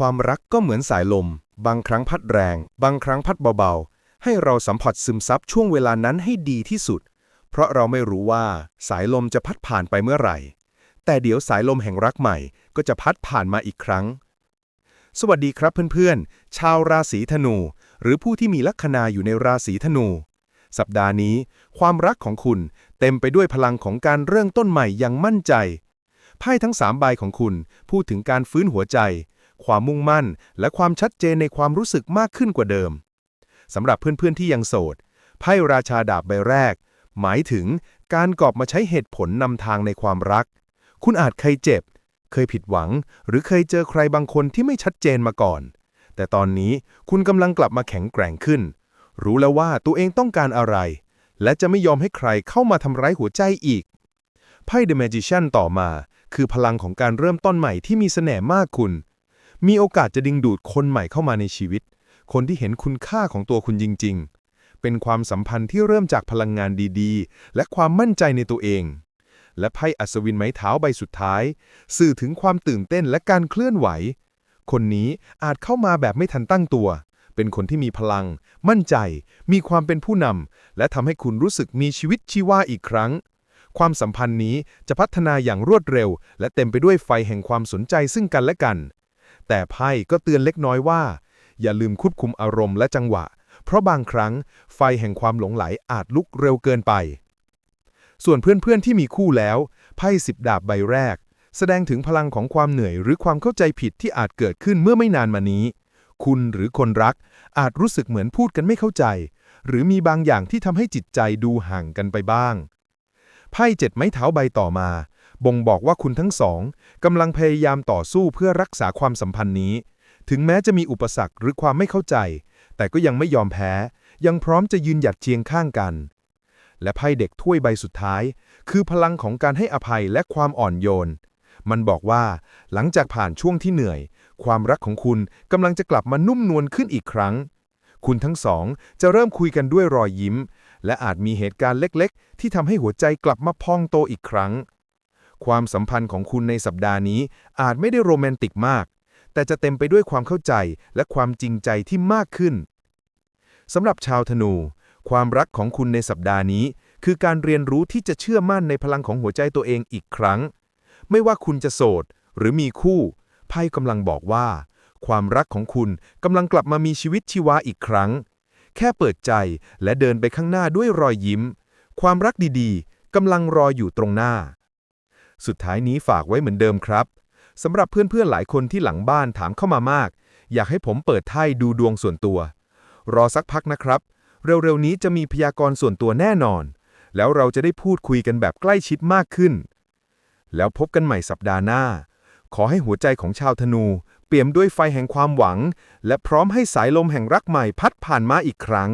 ความรักก็เหมือนสายลม บางครั้งพัดแรง บางครั้งพัดเบาๆ ให้เราสัมผัสซึมซับช่วงเวลานั้นให้ดีที่สุด เพราะเราไม่รู้ว่าสายลมจะพัดผ่านไปเมื่อไหร่ แต่เดี๋ยวสายลมแห่งรักใหม่ก็จะพัดผ่านมาอีกครั้ง สวัสดีครับเพื่อนๆ ชาวราศีธนู หรือผู้ที่มีลัคนาอยู่ในราศีธนู สัปดาห์นี้ ความรักของคุณเต็มไปด้วยพลังของการเริ่มต้นใหม่อย่างมั่นใจ ไพ่ทั้งสามใบของคุณพูดถึงการฟื้นหัวใจ ความมุ่งมั่น และความชัดเจนในความรู้สึกมากขึ้นกว่าเดิมสำหรับเพื่อนๆที่ยังโสด ไพ่ราชาดาบใบแรก หมายถึงการกอบมาใช้เหตุผลนำทางในความรัก คุณอาจเคยเจ็บ เคยผิดหวัง หรือเคยเจอใครบางคนที่ไม่ชัดเจนมาก่อน แต่ตอนนี้คุณกำลังกลับมาแข็งแกร่งขึ้น รู้แล้วว่าตัวเองต้องการอะไร และจะไม่ยอมให้ใครเข้ามาทำร้ายหัวใจอีก ไพ่ The Magician ต่อมา คือพลังของการเริ่มต้นใหม่ที่มีเสน่ห์มากคุณ มีโอกาสจะดึงดูดคนใหม่เข้ามาในชีวิต คนที่เห็นคุณค่าของตัวคุณจริง ๆ เป็นความสัมพันธ์ที่เริ่มจากพลังงานดีๆ และความมั่นใจในตัวเอง และไพ่อัศวินไม้เท้าใบสุดท้าย สื่อถึงความตื่นเต้นและการเคลื่อนไหว คนนี้อาจเข้ามาแบบไม่ทันตั้งตัว เป็นคนที่มีพลัง มั่นใจ มีความเป็นผู้นำและทำให้คุณรู้สึกมีชีวิตชีวาอีกครั้งความสัมพันธ์นี้จะพัฒนาอย่างรวดเร็ว และเต็มไปด้วยไฟแห่งความสนใจซึ่งกันและกัน แต่ไพ่ก็เตือนเล็กน้อยว่า อย่าลืมควบคุมอารมณ์และจังหวะ เพราะบางครั้งไฟแห่งความหลงไหลอาจลุกเร็วเกินไป ส่วนเพื่อนๆที่มีคู่แล้วไพ่สิบดาบใบแรก แสดงถึงพลังของความเหนื่อยหรือความเข้าใจผิดที่อาจเกิดขึ้นเมื่อไม่นานมานี้ คุณหรือคนรักอาจรู้สึกเหมือนพูดกันไม่เข้าใจ หรือมีบางอย่างที่ทำให้จิตใจดูห่างกันไปบ้างไพ่เจ็ดไม้เท้าใบต่อมา บ่งบอกว่าคุณทั้งสองกำลังพยายามต่อสู้เพื่อรักษาความสัมพันธ์นี้ ถึงแม้จะมีอุปสรรคหรือความไม่เข้าใจ แต่ก็ยังไม่ยอมแพ้ ยังพร้อมจะยืนหยัดเคียงข้างกัน และไพ่เด็กถ้วยใบสุดท้าย คือพลังของการให้อภัยและความอ่อนโยน มันบอกว่า หลังจากผ่านช่วงที่เหนื่อย ความรักของคุณกำลังจะกลับมานุ่มนวลขึ้นอีกครั้ง คุณทั้งสองจะเริ่มคุยกันด้วยรอยยิ้ม และอาจมีเหตุการณ์เล็ก ๆ ที่ทำให้หัวใจกลับมาพองโตอีกครั้ง ความสัมพันธ์ของคุณในสัปดาห์นี้อาจไม่ได้โรแมนติกมาก แต่จะเต็มไปด้วยความเข้าใจและความจริงใจที่มากขึ้นสำหรับชาวธนู ความรักของคุณในสัปดาห์นี้ คือการเรียนรู้ที่จะเชื่อมั่นในพลังของหัวใจตัวเองอีกครั้ง ไม่ว่าคุณจะโสด หรือมีคู่ ไพ่กำลังบอกว่า ความรักของคุณกำลังกลับมามีชีวิตชีวาอีกครั้ง แค่เปิดใจและเดินไปข้างหน้าด้วยรอยยิ้ม ความรักดีๆกำลังรออยู่ตรงหน้า สุดท้ายนี้ฝากไว้เหมือนเดิมครับสำหรับเพื่อนๆหลายคนที่หลังบ้านถามเข้ามามาก อยากให้ผมเปิดไพ่ดูดวงส่วนตัว รอสักพักนะครับ เร็วๆนี้จะมีพยากรณ์ส่วนตัวแน่นอน แล้วเราจะได้พูดคุยกันแบบใกล้ชิดมากขึ้น แล้วพบกันใหม่สัปดาห์หน้า ขอให้หัวใจของชาวธนู เปี่ยมด้วยไฟแห่งความหวัง และพร้อมให้สายลมแห่งรักใหม่พัดผ่านมาอีกครั้ง